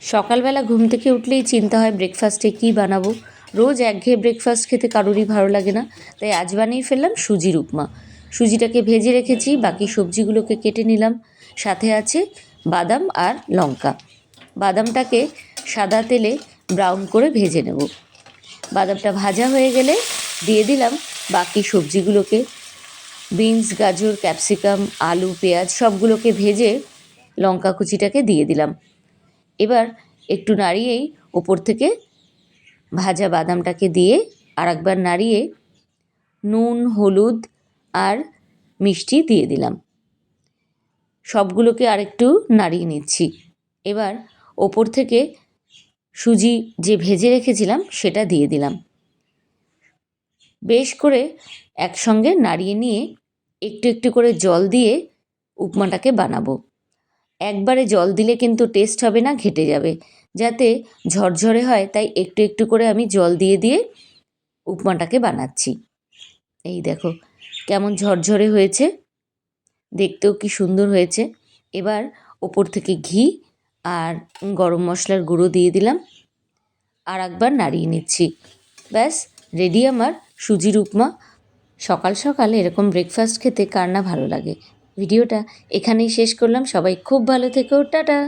সকালবেলা ঘুম থেকে উঠলেই চিন্তা হয় ব্রেকফাস্টে কী বানাবো। রোজ একঘেয়ে ব্রেকফাস্ট খেতে কারোরই ভালো লাগে না। তাই আজ বানিয়ে ফেললাম সুজির উপমা সুজিটাকে ভেজে রেখেছি, বাকি সবজিগুলোকে কেটে নিলাম। সাথে আছে বাদাম আর লঙ্কা। বাদামটাকে সাদা তেলে ব্রাউন করে ভেজে নেব। বাদামটা ভাজা হয়ে গেলে দিয়ে দিলাম বাকি সবজিগুলোকে। বিনস, গাজর, ক্যাপসিকাম, আলু, পেঁয়াজ সবগুলোকে ভেজে লঙ্কা কুচিটাকে দিয়ে দিলাম। এবার একটু নাড়িয়েই ওপর থেকে ভাজা বাদামটাকে দিয়ে আর একবার নাড়িয়ে নুন, হলুদ আর মিষ্টি দিয়ে দিলাম। সবগুলোকে আরেকটু নাড়িয়ে নিচ্ছি। এবার ওপর থেকে সুজি যে ভেজে রেখেছিলাম সেটা দিয়ে দিলাম। বেশ করে একসঙ্গে নাড়িয়ে নিয়ে একটু একটু করে জল দিয়ে উপমাটাকে বানাবো। একবারে জল দিলে কিন্তু টেস্ট হবে না, ঘেটে যাবে। যাতে ঝরঝরে হয়, তাই একটু একটু করে আমি জল দিয়ে দিয়ে উপমাটাকে বানাচ্ছি। এই দেখো, কেমন ঝরঝরে হয়েছে। দেখতেও কি সুন্দর হয়েছে। এবার ওপর থেকে ঘি আর গরম মশলার গুঁড়ো দিয়ে দিলাম। আর একবার নাড়িয়ে নিচ্ছি। ব্যাস রেডি আমার সুজির উপমা। সকাল সকাল এরকম ব্রেকফাস্ট খেতে কার না ভালো লাগে। ভিডিওটা এখানেই শেষ করলাম। সবাই খুব ভালো থেকো। টাটা!